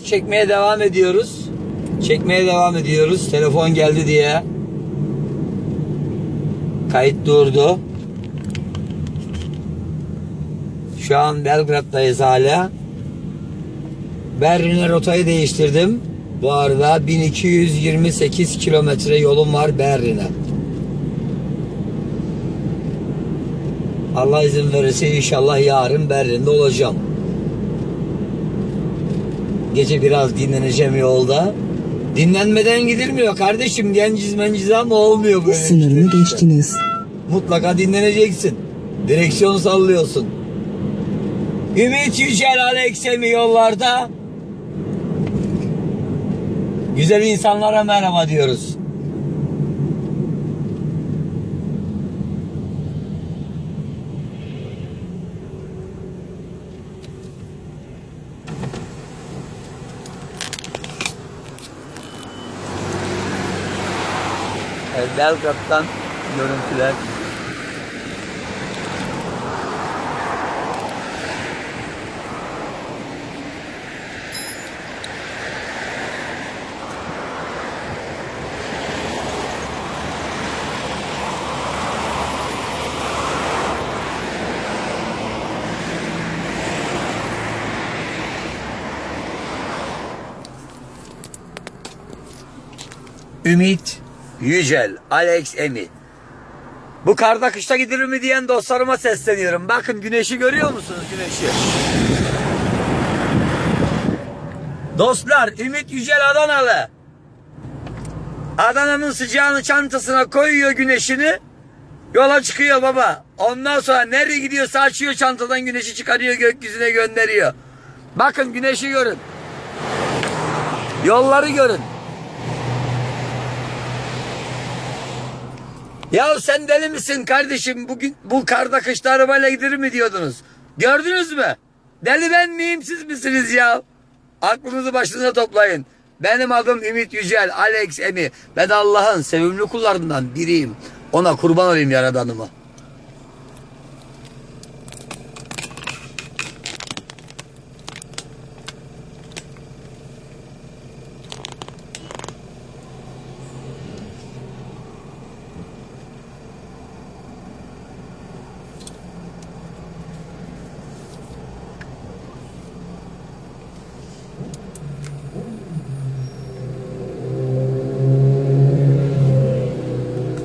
Çekmeye devam ediyoruz. Çekmeye devam ediyoruz. Telefon geldi diye. Kayıt durdu. Şu an Belgrad'dayız hala. Berlin'e rotayı değiştirdim. Bu arada 1228 kilometre yolum var Berlin'e. Allah izin verirse inşallah yarın Berlin'de olacağım. Gece biraz dinleneceğim yolda. Dinlenmeden gidilmiyor kardeşim. Genciz menciz ama olmuyor böyle. Sınırını işte. geçtiniz. Mutlaka dinleneceksin. Direksiyon sallıyorsun. Ümit Yücel Aleksemi yollarda. Güzel insanlara merhaba diyoruz. Belgrad'dan görüntüler. Ümit Yücel, Alex Emi. Bu karda kışta gidilir mi diyen dostlarıma sesleniyorum. Bakın güneşi görüyor musunuz güneşi? Dostlar Ümit Yücel Adanalı. Adana'nın sıcağını çantasına koyuyor güneşini. Yola çıkıyor baba. Ondan sonra nereye gidiyorsa açıyor çantadan güneşi çıkarıyor gökyüzüne gönderiyor. Bakın güneşi görün. Yolları görün. Ya sen deli misin kardeşim? Bugün bu karda kışta arabayla gidilir mi diyordunuz? Gördünüz mü? Deli ben miyim siz misiniz ya? Aklınızı başınıza toplayın. Benim adım Ümit Yücel, Alex Emi. Ben Allah'ın sevimli kullarından biriyim. Ona kurban olayım yaradanıma.